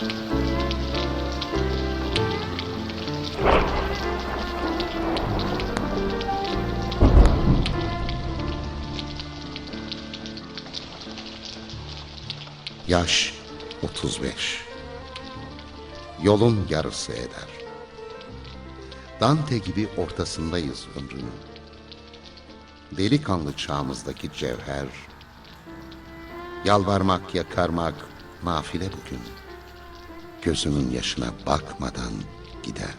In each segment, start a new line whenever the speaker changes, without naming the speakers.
Yaş 35 Yolun yarısı eder. Dante gibi ortasındayız ömrünün. Delikanlı çağımızdaki cevher Yalvarmak yakarmak nafile bugün. Gözünün yaşına bakmadan gider.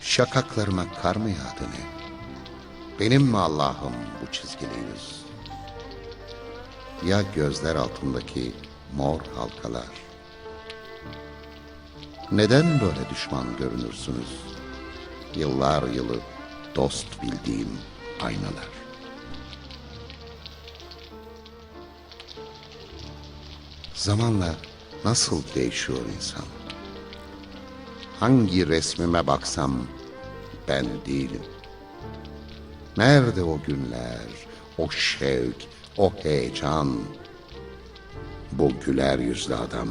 Şakaklarıma kar mı yağdı ne? Benim mi Allah'ım bu çizgili yüz? Ya gözler altındaki mor halkalar? Neden böyle düşman görünürsünüz? Yıllar yılı dost bildiğim aynalar. Zamanla nasıl değişiyor insan? Hangi resmime baksam ben değilim. Nerede o günler, o şevk, o heyecan? Bu güler yüzlü adam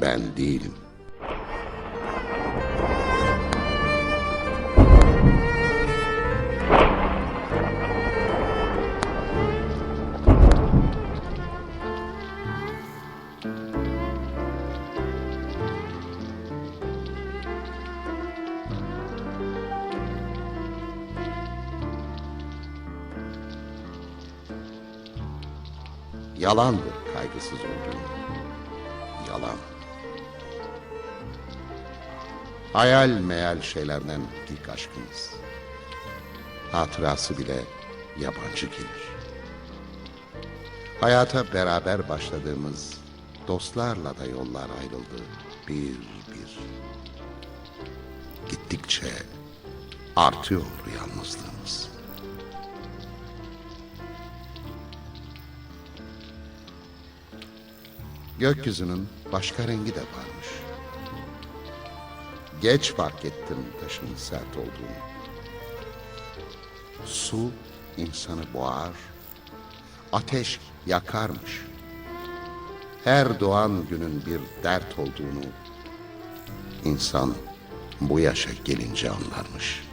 ben değilim. Yalandır kaygısız olduğum. Yalan. Hayal meyal şeylerden ilk aşkımız. Hatırası bile yabancı gelir. Hayata beraber başladığımız dostlarla da yollar ayrıldı bir bir. Gittikçe artıyor yalnızlığımız. Gökyüzünün başka rengi de varmış. Geç fark ettim taşın sert olduğunu. Su insanı boğar, ateş yakarmış. Her doğan günün bir dert olduğunu insan bu yaşa gelince anlarmış.